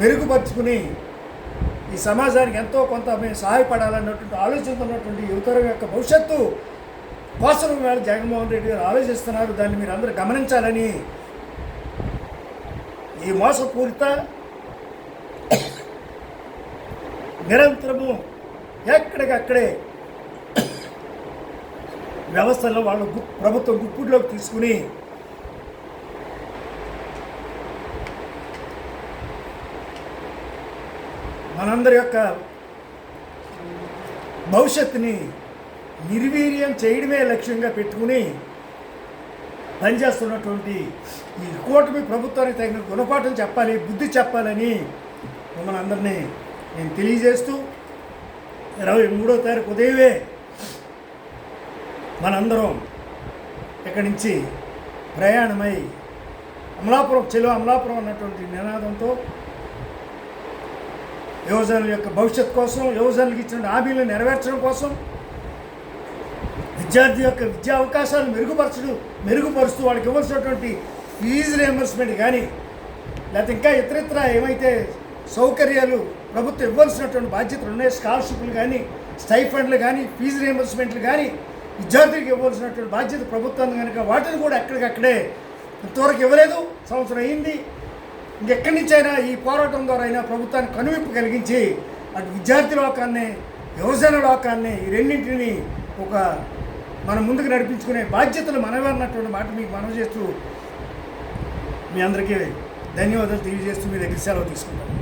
మెరుగుపరుచుకుని ఈ సమాజానికి ఎంతో కొంత మేము సహాయపడాలన్నటువంటి ఆలోచనతో ఉన్నటువంటి యువతరం యొక్క భవిష్యత్తు కోసం వేళ జగన్మోహన్ రెడ్డి గారు ఆలోచిస్తున్నారు. దాన్ని మీరు అందరూ గమనించాలని ఈ మోసపూరిత నిరంతరము ఎక్కడికక్కడే వ్యవస్థలో వాళ్ళు ప్రభుత్వం గుప్పుడులోకి తీసుకుని మనందరి యొక్క భవిష్యత్తుని నిర్వీర్యం చేయడమే లక్ష్యంగా పెట్టుకుని పనిచేస్తున్నటువంటి ఈ కూటమి ప్రభుత్వానికి తగిన గుణపాఠం చెప్పాలి బుద్ధి చెప్పాలని మిమ్మల్ని అందరినీ నేను తెలియజేస్తూ ఇరవై మూడో తారీఖు ఉదయమే మనందరం ఇక్కడి నుంచి ప్రయాణమై అమలాపురం చెలో అమలాపురం అన్నటువంటి నినాదంతో యువజనుల యొక్క భవిష్యత్ కోసం యువజనులకు ఇచ్చిన హామీలను నెరవేర్చడం కోసం విద్యార్థి యొక్క విద్యా అవకాశాలు మెరుగుపరచడం మెరుగుపరుస్తూ వాళ్ళకి ఇవ్వాల్సినటువంటి ఫీజు రియంబర్స్మెంట్ కానీ లేకపోతే ఇంకా ఇతరత్ర ఏమైతే సౌకర్యాలు ప్రభుత్వం ఇవ్వాల్సినటువంటి బాధ్యతలు ఉన్నాయి స్కాలర్షిప్లు కానీ స్టైఫండ్లు కానీ ఫీజు రియంబర్స్మెంట్లు కానీ విద్యార్థులకు ఇవ్వాల్సినటువంటి బాధ్యత ప్రభుత్వం కనుక వాటిని కూడా ఎక్కడికక్కడే ఇంతవరకు ఇవ్వలేదు. సంవత్సరం అయింది. ఇంకెక్కడి నుంచి అయినా ఈ పోరాటం ద్వారా అయినా ప్రభుత్వానికి కనువిప్పు కలిగించి అటు విద్యార్థి లోకాన్ని యువజన లోకాన్ని ఈ రెండింటిని ఒక మనం ముందుకు నడిపించుకునే బాధ్యతలు మనవే అన్నటువంటి మాట మీకు మనవి చేస్తూ మీ అందరికీ ధన్యవాదాలు తెలియజేస్తూ మీ దగ్గర సెలవు తీసుకుంటాను.